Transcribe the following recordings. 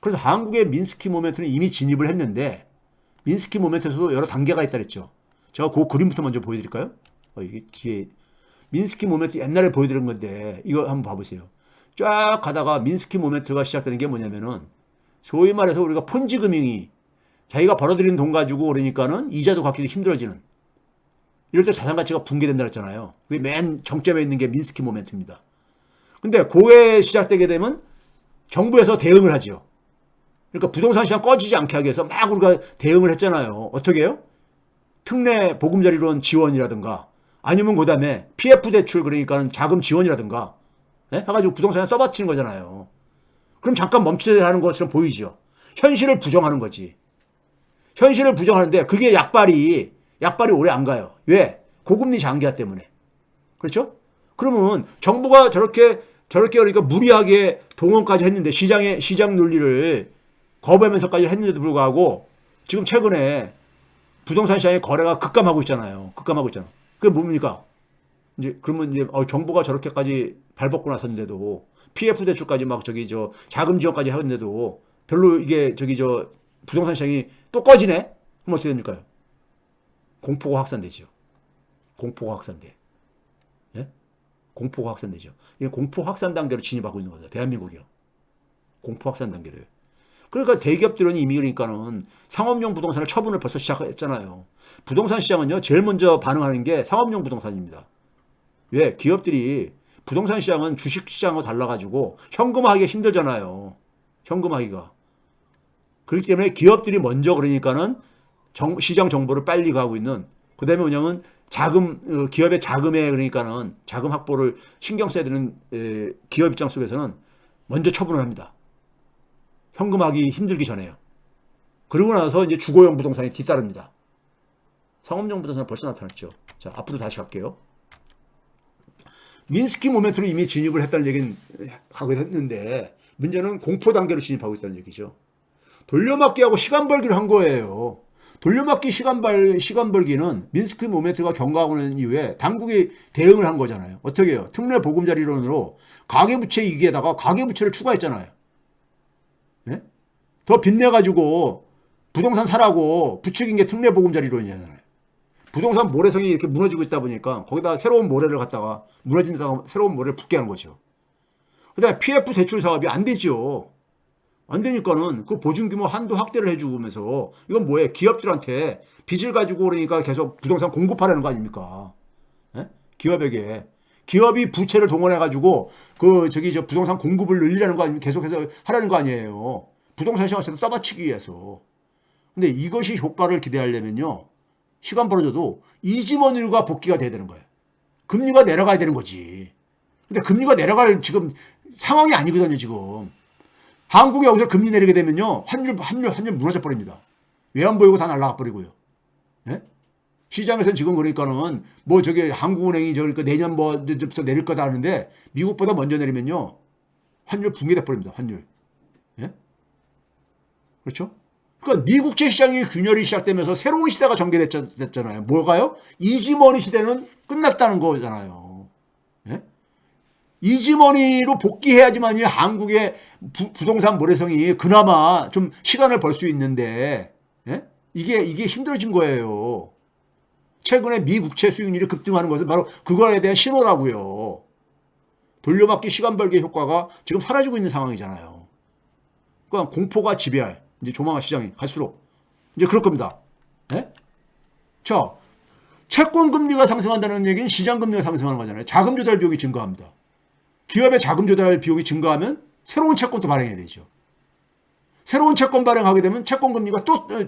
그래서 한국의 민스키 모멘트는 이미 진입을 했는데 민스키 모멘트에서도 여러 단계가 있다 그랬죠. 제가 그 그림부터 먼저 보여드릴까요? 어, 이게 뒤에 민스키 모멘트 옛날에 보여드린 건데 이거 한번 봐보세요. 쫙 가다가 민스키 모멘트가 시작되는 게 뭐냐면은 소위 말해서 우리가 폰지 금융이 자기가 벌어들인 돈 가지고 그러니까는 이자도 갚기도 힘들어지는 이럴 때 자산 가치가 붕괴된다 그랬잖아요. 그게 맨 정점에 있는 게 민스키 모멘트입니다. 근데 고에 시작되게 되면 정부에서 대응을 하죠. 그러니까 부동산 시장 꺼지지 않게 하기 위해서 막 우리가 대응을 했잖아요. 어떻게 해요? 특례 보금자리론 지원이라든가 아니면 그 다음에 PF 대출 그러니까는 자금 지원이라든가 예? 해가지고 부동산에 써바치는 거잖아요. 그럼 잠깐 하는 것처럼 보이죠. 현실을 부정하는 거지. 현실을 부정하는데 그게 약발이 약발이 오래 안 가요. 왜? 고금리 장기화 때문에. 그렇죠? 그러면 정부가 저렇게 저렇게 그러니까 무리하게 동원까지 했는데 시장의 시장 논리를 거부하면서까지 했는데도 불구하고 지금 최근에 부동산 시장의 거래가 급감하고 있잖아요. 급감하고 있잖아. 그게 뭡니까? 이제 그러면 이제 어, 정부가 저렇게까지 발벗고 나섰는데도 PF 대출까지 막 저기 저 자금 지원까지 하는데도 별로 이게 저기 저 부동산 시장이 또 꺼지네? 그럼 어떻게 됩니까? 공포가 확산되죠. 공포가 확산돼. 예? 공포가 확산되죠. 이게 공포 확산 단계로 진입하고 있는 거죠. 대한민국이요. 공포 확산 단계를. 그러니까 대기업들은 이미 그러니까는 상업용 부동산을 처분을 벌써 시작했잖아요. 부동산 시장은요, 제일 먼저 반응하는 게 상업용 부동산입니다. 왜? 기업들이 부동산 시장은 주식 시장하고 달라가지고 현금화하기가 힘들잖아요. 현금화하기가. 그렇기 때문에 기업들이 먼저 그러니까는 정- 시장 정보를 빨리 가고 있는 그 다음에 뭐냐면 자금 어, 기업의 자금에 그러니까는 자금 확보를 신경 써야 되는 에, 기업 입장 속에서는 먼저 처분을 합니다. 현금하기 힘들기 전에요. 그러고 나서 이제 주거용 부동산이 뒤따릅니다. 상업용 부동산은 벌써 나타났죠. 자 앞으로 다시 갈게요. 민스키 모멘트로 이미 진입을 했다는 얘기는 하고 했는데 문제는 공포 단계로 진입하고 있다는 얘기죠. 돌려막기하고 시간 벌기를 한 거예요. 돌려막기 시간 벌 시간 벌기는 민스크 모멘트가 경과하고 난 이후에 당국이 대응을 한 거잖아요. 어떻게 해요? 특례 보금자리론으로 가계부채 이기에다가 가계부채를 추가했잖아요. 예? 더 빚내 가지고 부동산 사라고 부추긴 게 특례 보금자리론이잖아요. 부동산 모래성이 이렇게 무너지고 있다 보니까 거기다 새로운 모래를 갖다가 무너진다가 새로운 모래를 붙게 하는 거죠. 그다음에 PF 대출 사업이 안 되죠. 안 되니까는 그 보증 규모 한도 확대를 해주면서 이건 뭐예요? 기업들한테 빚을 가지고 그러니까 계속 부동산 공급하라는 거 아닙니까? 예? 기업에게 기업이 부채를 동원해 가지고 그 저기 저 부동산 공급을 늘리라는 거 아니면 계속해서 하라는 거 아니에요? 부동산 시장에서 떠받치기 위해서. 근데 이것이 효과를 기대하려면요 시간 벌어져도 이지머니가 복귀가 돼야 되는 거예요. 금리가 내려가야 되는 거지. 근데 금리가 내려갈 지금 상황이 아니거든요 지금. 한국이 여기서 금리 내리게 되면요. 환율, 환율, 환율 무너져 버립니다. 외환 보이고 다 날라가 버리고요. 예? 시장에서는 지금 그러니까는 뭐 저기 한국은행이 그 내년 뭐부터 내릴 거다 하는데 미국보다 먼저 내리면요. 환율 붕괴돼 버립니다. 환율. 예? 그렇죠? 그러니까 미국제 시장의 균열이 시작되면서 새로운 시대가 전개됐잖아요. 뭐가요? 이지머니 시대는 끝났다는 거잖아요. 예? 이지머니로 복귀해야지만 이 한국의 부, 부동산 모래성이 그나마 좀 시간을 벌 수 있는데 예? 이게 이게 힘들어진 거예요. 최근에 미 국채 수익률이 급등하는 것은 바로 그거에 대한 신호라고요. 돌려막기 시간 벌기 효과가 지금 사라지고 있는 상황이잖아요. 그러니까 공포가 지배할 이제 조만간 시장이 갈수록 이제 그럴 겁니다. 예? 자, 채권 금리가 상승한다는 얘기는 시장 금리가 상승하는 거잖아요. 자금 조달 비용이 증가합니다. 기업의 자금 조달 비용이 증가하면 새로운 채권도 발행해야 되죠. 새로운 채권 발행하게 되면 채권 금리가 또, 어,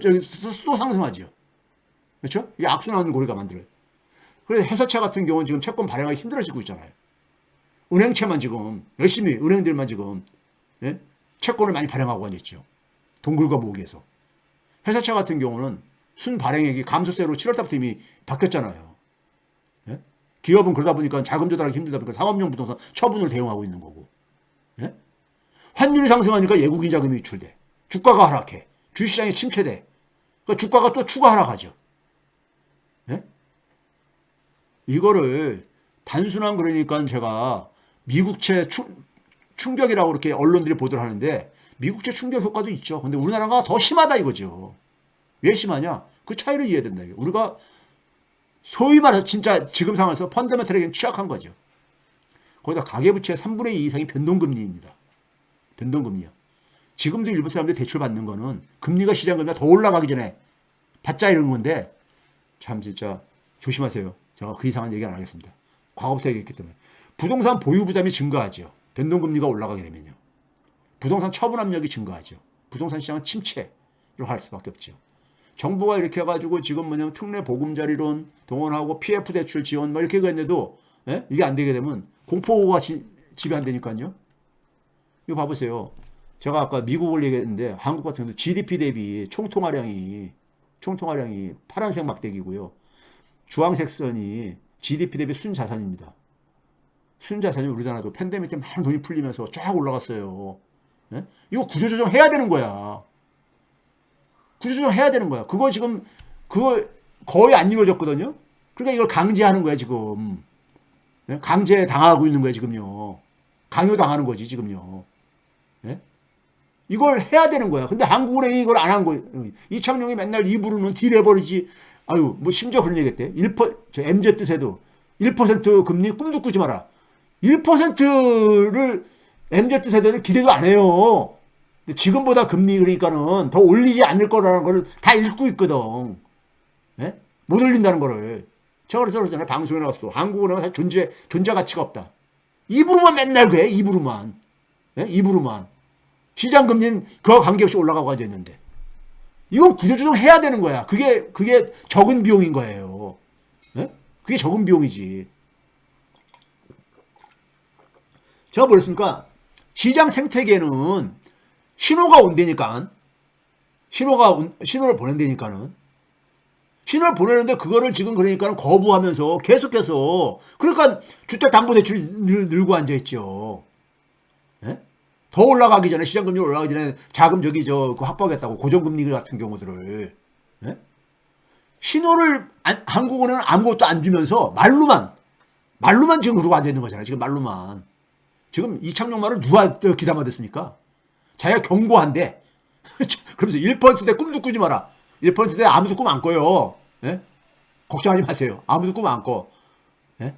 또 상승하죠. 그렇죠? 이게 악순환 고리가 만들어요. 그래서 회사채 같은 경우는 지금 채권 발행하기 힘들어지고 있잖아요. 은행채만 지금, 열심히 은행들만 지금, 예? 채권을 많이 발행하고 있죠. 동굴과 모기에서. 회사채 같은 경우는 순 발행액이 감소세로 7월 달부터 이미 바뀌었잖아요. 예? 기업은 그러다 보니까 자금 조달하기 힘들다 보니까 상업용 부동산 처분을 대응하고 있는 거고. 예? 환율이 상승하니까 예국인 자금이 유출돼. 주가가 하락해. 주시장이 침체돼. 그러니까 주가가 또 추가 하락하죠. 예? 이거를 단순한 그러니까 제가 미국채 충, 충격이라고 이렇게 언론들이 보도를 하는데 미국제 충격 효과도 있죠. 근데 우리나라가 더 심하다 이거죠. 왜 심하냐? 그 차이를 이해해야 된다. 우리가 소위 말해서 진짜 지금 상황에서 펀더멘털에게 취약한 거죠. 거기다 가계부채 3분의 2 이상이 변동금리입니다. 변동금리야. 지금도 일부 사람들이 대출 받는 거는 금리가 시장금리가 더 올라가기 전에 받자 이런 건데 참 진짜 조심하세요. 제가 그 이상은 얘기 안 하겠습니다. 과거부터 얘기했기 때문에 부동산 보유 부담이 증가하죠. 변동금리가 올라가게 되면요. 부동산 처분 압력이 증가하죠. 부동산 시장은 침체로 갈 수밖에 없죠. 정부가 이렇게 해가지고 지금 뭐냐면 특례 보금자리론 동원하고 PF 대출 지원 뭐 이렇게 했는데도 예? 이게 안 되게 되면 공포가 지, 지배한다니까요. 이거 봐보세요. 제가 아까 미국을 얘기했는데 한국 같은 경우 GDP 대비 총통화량이 총통화량이 파란색 막대기고요. 주황색 선이 GDP 대비 순자산입니다. 순자산이 우리나라도 팬데믹 때 많은 돈이 풀리면서 쫙 올라갔어요. 예? 이거 구조조정 해야 되는 거야. 구조조정 해야 되는 거야. 그거 지금 그거 거의 안 이루어졌거든요. 그러니까 이걸 강제하는 거야 지금. 예? 강제 당하고 있는 거야 지금요. 강요 당하는 거지 지금요. 예? 이걸 해야 되는 거야. 근데 한국은행이 이걸 안 한 거예요. 이창용이 맨날 입으로는 딜해버리지. 아유, 뭐 심지어 그런 얘기 했대. 1%, 저 MZ 세도 1% 금리 꿈도 꾸지 마라. 1%를 MZ 세대는 기대도 안 해요. 근데 지금보다 금리 그러니까는 더 올리지 않을 거라는 걸 다 읽고 있거든. 예? 못 올린다는 거를. 제가 그래서 그러잖아요. 방송에 나왔어도. 한국은행은 사실 존재, 존재 가치가 없다. 입으로만 맨날 그래. 입으로만. 예? 입으로만. 시장 금리는 그와 관계없이 올라가고 앉아 있는데. 이건 구조조정 해야 되는 거야. 그게, 그게 적은 비용인 거예요. 예? 그게 적은 비용이지. 제가 뭐랬습니까? 시장 생태계는 신호가 온다니까. 신호가, 온- 신호를 보낸다니까는. 신호를 보내는데 그거를 지금 그러니까는 거부하면서 계속해서 그러니까 주택담보대출이 늘, 늘고 앉아있죠. 예? 더 올라가기 전에 시장 금리 올라가기 전에 자금 저기 저그 확보하겠다고 고정 금리 같은 경우들을 예? 신호를 안- 한국은행은 아무것도 안 주면서 말로만 말로만 지금 그러고 앉아 있는 거잖아요. 지금 말로만 지금 이창용 말을 누가 또 기담아 듣습니까? 자기가 경고한대. 그러면서 1%대 꿈도 꾸지 마라. 1%대 아무도 꿈 안 꿔요. 예? 걱정하지 마세요. 아무도 꿈 안 꿔. 예?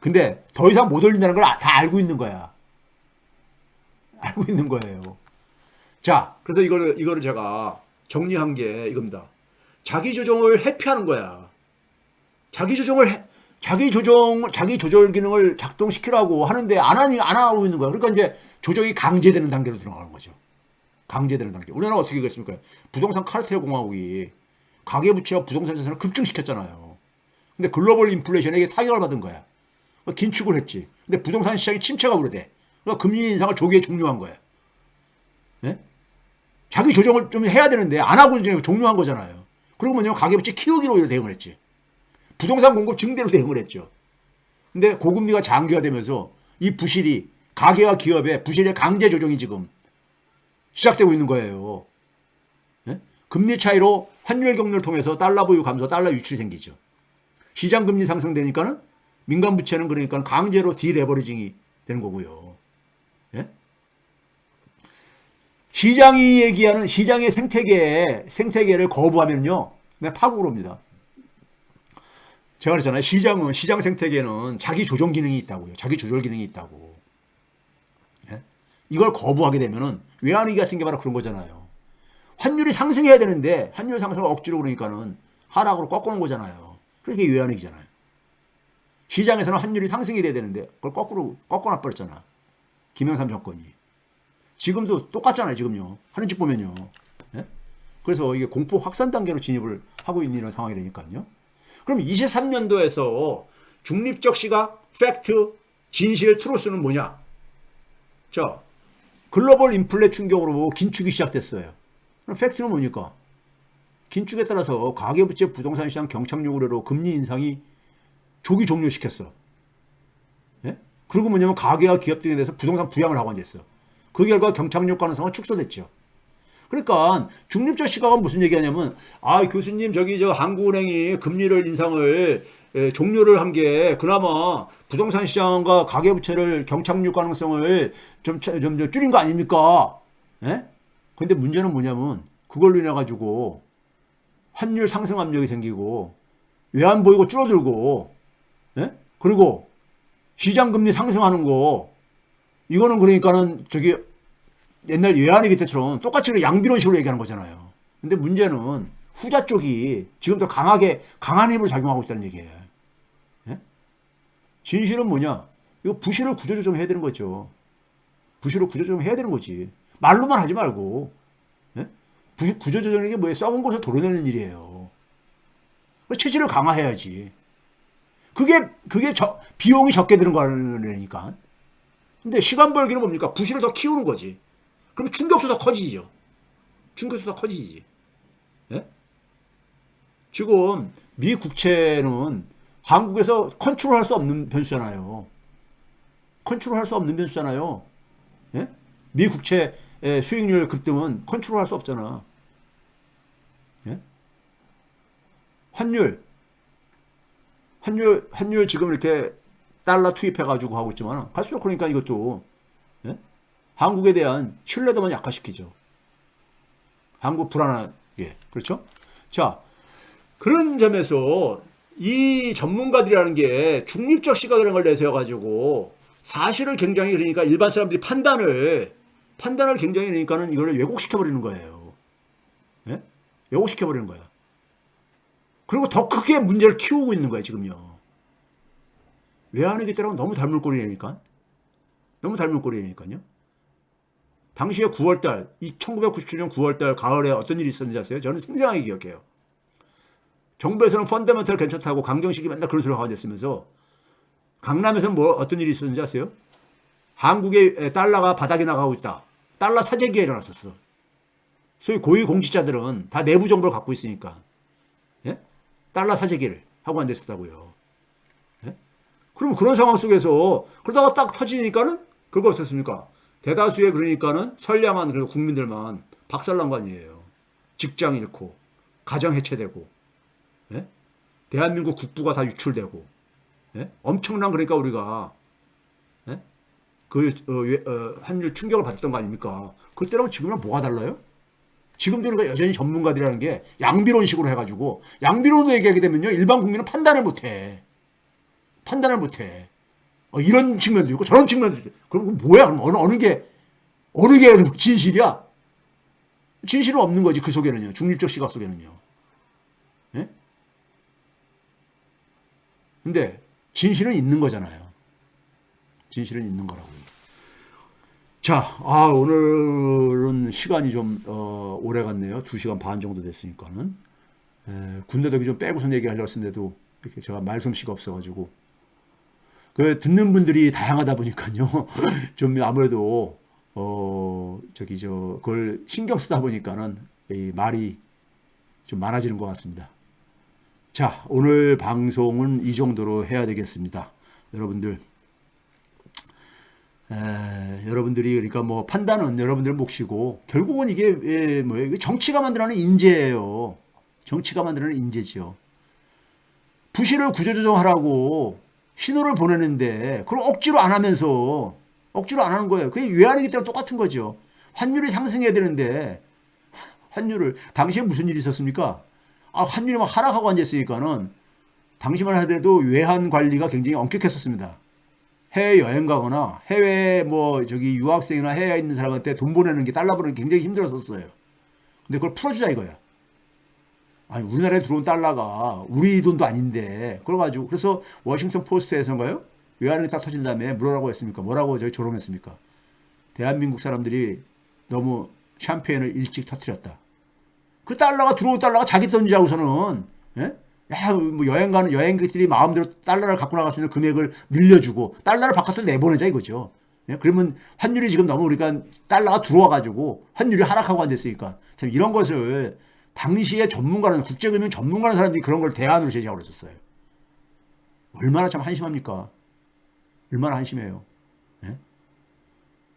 근데 더 이상 못 올린다는 걸 다 알고 있는 거야. 알고 있는 거예요. 자, 그래서 이거를, 이거를 제가 정리한 게 이겁니다. 자기 조정을 회피하는 거야. 자기 조정을, 해- 자기 조정, 자기 조절 기능을 작동시키라고 하는데 안 하니, 안 하고 있는 거야. 그러니까 이제 조정이 강제되는 단계로 들어가는 거죠. 강제되는 단계. 우리나라 어떻게 그랬습니까? 부동산 카르텔 공화국이 가계부채와 부동산 자산을 급증시켰잖아요. 근데 글로벌 인플레이션에 타격을 받은 거야. 그러니까 긴축을 했지. 근데 부동산 시장이 침체가 오래돼. 그러니까 금리 인상을 조기에 종료한 거야. 예? 자기 조정을 좀 해야 되는데 안 하고 이제 종료한 거잖아요. 그리고 뭐냐면 가계부채 키우기로 대응을 했지. 부동산 공급 증대로 대응을 했죠. 근데 고금리가 장기화되면서 이 부실이 가계와 기업의 부실의 강제 조정이 지금 시작되고 있는 거예요. 예? 금리 차이로 환율 경로를 통해서 달러 보유 감소, 달러 유출이 생기죠. 시장 금리 상승되니까는 민간 부채는 그러니까 강제로 디레버리징이 되는 거고요. 예? 시장이 얘기하는 시장의 생태계 생태계를 거부하면요, 네, 파국으로 옵니다. 제가 그랬잖아요. 시장은 시장 생태계는 자기 조정 기능이 있다고요. 자기 조절 기능이 있다고. 예? 이걸 거부하게 되면은 외환위기 같은 게 바로 그런 거잖아요. 환율이 상승해야 되는데 환율 상승을 억지로 그러니까는 하락으로 꺾어놓은 거잖아요. 그게 외환위기잖아요. 시장에서는 환율이 상승이 돼야 되는데 그걸 거꾸로 꺾어놔 버렸잖아. 김영삼 정권이. 지금도 똑같잖아요. 지금요. 하는 짓 보면요. 예? 그래서 이게 공포 확산 단계로 진입을 하고 있는 이런 상황이 되니까요. 그럼 23년도에서 중립적 시각, 팩트, 진실, 트루스는 뭐냐? 자, 글로벌 인플레 충격으로 긴축이 시작됐어요. 그럼 팩트는 뭡니까? 긴축에 따라서 가계부채 부동산 시장 경착륙 우려로 금리 인상이 조기 종료시켰어. 예? 그리고 뭐냐면 가계와 기업 등에 대해서 부동산 부양을 하고 앉았어. 그 결과 경착륙 가능성은 축소됐죠. 그러니까 중립적 시각은 무슨 얘기하냐면 아 교수님 저기 저 한국은행이 금리를 인상을 에, 종료를 한 게 그나마 부동산 시장과 가계부채를 경착륙 가능성을 좀, 차- 좀, 좀 줄인 거 아닙니까? 예? 근데 문제는 뭐냐면 그걸로 인해 가지고 환율 상승 압력이 생기고 외환 보이고 줄어들고 예? 그리고 시장 금리 상승하는 거 이거는 그러니까는 저기 옛날 외환위기 때처럼 똑같이 그 양비론 식으로 얘기하는 거잖아요. 근데 문제는 후자 쪽이 지금 더 강하게 강한 힘을 작용하고 있다는 얘기예요. 예? 진실은 뭐냐? 이거 부실을 구조조 정 해야 되는 거죠. 부실을 구조조정 해야 되는 거지. 말로만 하지 말고 예? 부- 구조조정이 게 뭐예요? 썩은 것을 도려내는 일이에요. 그 체질을 강화해야지. 그게 그게 저, 비용이 적게 드는 거라니까. 근데 시간 벌기는 뭡니까? 부실을 더 키우는 거지. 그럼 충격도 더 커지죠. 충격도 더 커지지. 예? 지금 미 국채는 한국에서 컨트롤할 수 없는 변수잖아요. 컨트롤할 수 없는 변수잖아요. 예? 미 국채 의 수익률 급등은 컨트롤할 수 없잖아. 예? 환율 환율 환율 지금 이렇게 달러 투입해 가지고 하고 있지만 갈수록 그러니까 이것도 예? 한국에 대한 신뢰도만 약화시키죠. 한국 불안한 예 그렇죠? 자 그런 점에서 이 전문가들이라는 게 중립적 시각이라는 걸 내세워 가지고 사실을 굉장히 그러니까 일반 사람들이 판단을 판단을 굉장히 그러니까는 이거를 왜곡시켜 버리는 거예요. 예? 왜곡시켜 버리는 거야. 그리고 더 크게 문제를 키우고 있는 거예요, 지금요. 외환위기 때랑 너무 닮은 꼴이니까. 너무 닮은 꼴이니까요. 당시에 9월달, 1997년 9월달 가을에 어떤 일이 있었는지 아세요? 저는 생생하게 기억해요. 정부에서는 펀더멘털 괜찮다고 강경식이 맨날 그런 소리를 하고 앉았으면서 강남에서는 뭐 어떤 일이 있었는지 아세요? 한국의 달러가 바닥에 나가고 있다. 달러 사재기가 일어났었어. 소위 고위 공직자들은 다 내부 정보를 갖고 있으니까. 예? 달러 사재기를 하고 앉았었다고요. 예? 그럼 그런 상황 속에서 그러다가 딱 터지니까는 그거 없었습니까? 대다수의 그러니까는 선량한 그런 국민들만 박살난 거 아니에요. 직장 잃고 가정 해체되고 예? 대한민국 국부가 다 유출되고 예? 엄청난 그러니까 우리가 예? 그 어, 왜- 어, 환율 충격을 받았던 거 아닙니까? 그때랑 지금이랑 뭐가 달라요? 지금도 그러니까 여전히 전문가들이라는 게 양비론식으로 해가지고 양비론으로 얘기하게 되면요 일반 국민은 판단을 못해 판단을 못해 어, 이런 측면도 있고 저런 측면도 있고 그럼 뭐야 그럼 어느 어느 게 어느 게 진실이야? 진실은 없는 거지 그 속에는요 중립적 시각 속에는요. 예? 근데 진실은 있는 거잖아요. 진실은 있는 거라고요. 자, 아, 오늘은 시간이 좀, 어, 오래 갔네요. 두 시간 반 정도 됐으니까는. 에, 군대 덕이 좀 빼고선 얘기하려고 했는데도 이렇게 제가 말솜씨가 없어가지고. 그, 듣는 분들이 다양하다 보니까요. 좀 아무래도, 어, 저기, 저, 그걸 신경 쓰다 보니까는 이 말이 좀 많아지는 것 같습니다. 자, 오늘 방송은 이 정도로 해야 되겠습니다. 여러분들, 에, 여러분들이 그러니까 뭐 판단은 여러분들 몫이고 결국은 이게 예, 뭐예요? 정치가 만들어내는 인재예요. 정치가 만들어내는 인재지요. 부실을 구조조정하라고 신호를 보내는데 그걸 억지로 안 하면서 억지로 안 하는 거예요. 그게 외환위기 때랑 똑같은 거죠. 환율이 상승해야 되는데 환율을 당시에 무슨 일이 있었습니까? 아 환율이 막 하락하고 앉았으니까는 당시만 하더라도 외환 관리가 굉장히 엄격했었습니다. 해외 여행 가거나 해외 뭐 저기 유학생이나 해외에 있는 사람한테 돈 보내는 게 달러 보내는 게 굉장히 힘들었었어요. 근데 그걸 풀어주자 이거야. 아니 우리나라에 들어온 달러가 우리 돈도 아닌데 그래가지고 그래서 워싱턴 포스트에서인가요? 외환위기 딱 터진 다음에 뭐라고 했습니까? 뭐라고 저기 조롱했습니까? 대한민국 사람들이 너무 샴페인을 일찍 터뜨렸다. 그 달러가 들어온 달러가 자기 던지자고서는 예? 야, 뭐 여행 가는 여행객들이 마음대로 달러를 갖고 나갈 수 있는 금액을 늘려주고 달러를 바깥으로 내보내자 이거죠. 예? 그러면 환율이 지금 너무 우리가 달러가 들어와 가지고 환율이 하락하고 앉았으니까 참 이런 것을 당시에 전문가라는 국제금융 전문가라는 사람들이 그런 걸 대안으로 제시하고 그랬었어요. 얼마나 참 한심합니까? 얼마나 한심해요. 예?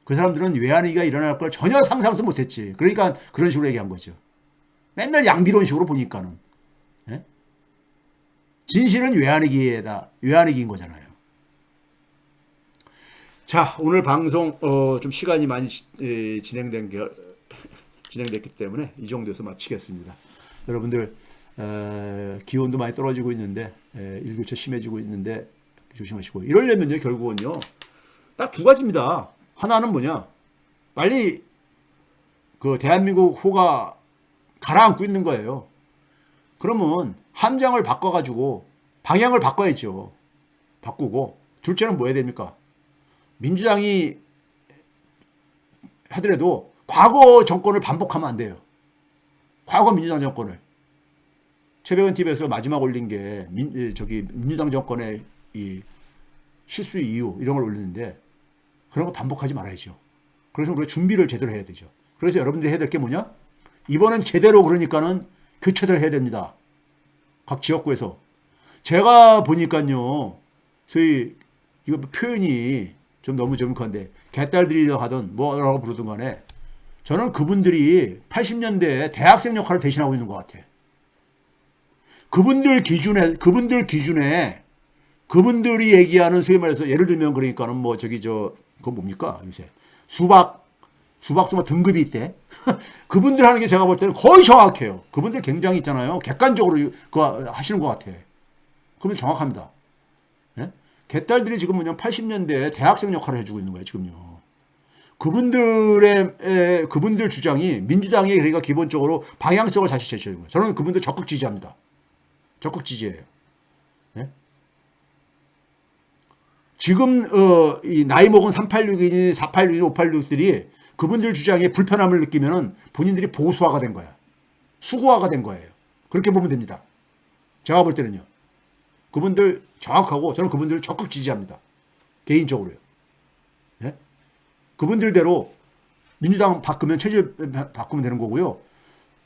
그 사람들은 외환위기가 일어날 걸 전혀 상상도 못했지. 그러니까 그런 식으로 얘기한 거죠. 맨날 양비론식으로 보니까는. 예? 진실은 외환위기에다 외환위기인 거잖아요. 자 오늘 방송 어, 좀 시간이 많이 지- 에, 진행된 게 진행됐기 때문에 이 정도에서 마치겠습니다. 여러분들 에, 기온도 많이 떨어지고 있는데 에, 일교차 심해지고 있는데 조심하시고 이러려면요 결국은요 딱 두 가지입니다. 하나는 뭐냐 빨리 그 대한민국 호가 가라앉고 있는 거예요. 그러면 함장을 바꿔가지고 방향을 바꿔야죠. 바꾸고 둘째는 뭐 해야 됩니까? 민주당이 하더라도 과거 정권을 반복하면 안 돼요. 과거 민주당 정권을 최백은 TV에서 마지막 올린 게 민, 예, 저기 민주당 정권의 이 실수 이유 이런 걸 올리는데 그런 거 반복하지 말아야죠. 그래서 우리가 준비를 제대로 해야 되죠. 그래서 여러분들이 해야 될 게 뭐냐? 이번엔 제대로 그러니까는 교체를 해야 됩니다. 각 지역구에서. 제가 보니까요, 소위, 이거 표현이 좀 너무 좀 그런데, 개딸들이라 하든 뭐라고 부르든 간에, 저는 그분들이 80년대 대학생 역할을 대신하고 있는 것 같아. 그분들 기준에, 그분들 기준에, 그분들이 얘기하는 소위 말해서 예를 들면 그러니까는 뭐 저기 저, 그거 뭡니까? 요새. 수박, 수박도 뭐 등급이 있대. 그분들 하는 게 제가 볼 때는 거의 정확해요. 그분들 굉장히 있잖아요. 객관적으로 그거 하시는 것 같아. 그분들 정확합니다. 예? 개딸들이 지금 뭐냐 80년대 대학생 역할을 해주고 있는 거예요, 지금요. 그분들의 에, 그분들 주장이 민주당이 그러니까 기본적으로 방향성을 다시 제시해 준 거예요. 저는 그분들 적극 지지합니다. 적극 지지해요. 예? 지금 어, 이 나이 먹은 386이니 486이니 586들이 그분들 주장에 불편함을 느끼면은 본인들이 보수화가 된 거야. 수구화가 된 거예요. 그렇게 보면 됩니다. 제가 볼 때는요. 그분들 정확하고 저는 그분들을 적극 지지합니다. 개인적으로요. 예? 그분들대로 민주당 바꾸면 체질 바꾸면 되는 거고요.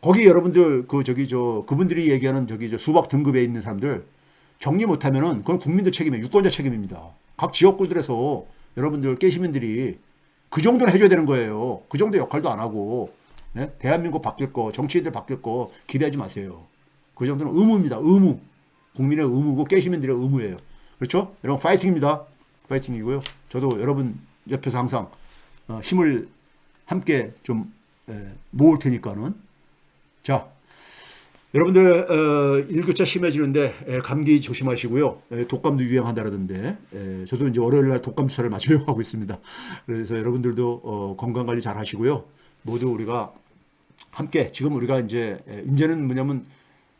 거기 여러분들 그 저기 저 그분들이 얘기하는 저기 저 수박 등급에 있는 사람들 정리 못하면은 그건 국민들 책임이에요. 유권자 책임입니다. 각 지역구들에서 여러분들 깨시민들이 그 정도는 해줘야 되는 거예요. 그 정도 역할도 안 하고 예? 대한민국 바뀔 거 정치인들 바뀔 거 기대하지 마세요. 그 정도는 의무입니다. 의무. 국민의 의무고 깨시민들의 의무예요. 그렇죠? 여러분 파이팅입니다. 파이팅이고요. 저도 여러분 옆에서 항상 어, 힘을 함께 좀 에, 모을 테니까는 자 여러분들 어, 일교차 심해지는데 에, 감기 조심하시고요. 에, 독감도 유행한다라던데 에, 저도 이제 월요일 날 독감 주사를 맞으려고 하고 있습니다. 그래서 여러분들도 어, 건강 관리 잘 하시고요. 모두 우리가 함께 지금 우리가 이제 에, 이제는 뭐냐면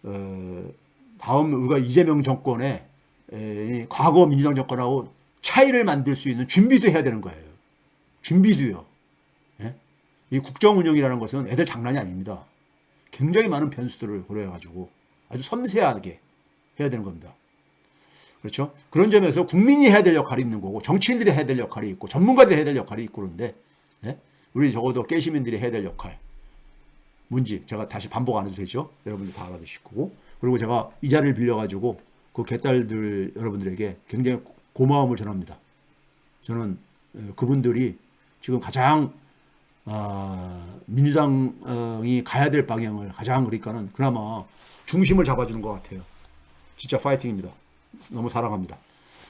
어, 다음 우리가 이재명 정권의 에, 이 과거 민주당 정권하고 차이를 만들 수 있는 준비도 해야 되는 거예요. 준비도요. 예? 이 국정 운영이라는 것은 애들 장난이 아닙니다. 굉장히 많은 변수들을 고려해가지고 아주 섬세하게 해야 되는 겁니다. 그렇죠? 그런 점에서 국민이 해야 될 역할이 있는 거고 정치인들이 해야 될 역할이 있고 전문가들이 해야 될 역할이 있고 그런데 예? 우리 적어도 깨시민들이 해야 될 역할 뭔지 제가 다시 반복 안 해도 되죠? 여러분들 다 알아두실 거고 그리고 제가 이 자리를 빌려가지고 그 개딸들 여러분들에게 굉장히 고마움을 전합니다. 저는 어, 그분들이 지금 가장 어, 민주당이 가야 될 방향을 가장 그러니까는 그나마 중심을 잡아주는 것 같아요. 진짜 파이팅입니다. 너무 사랑합니다.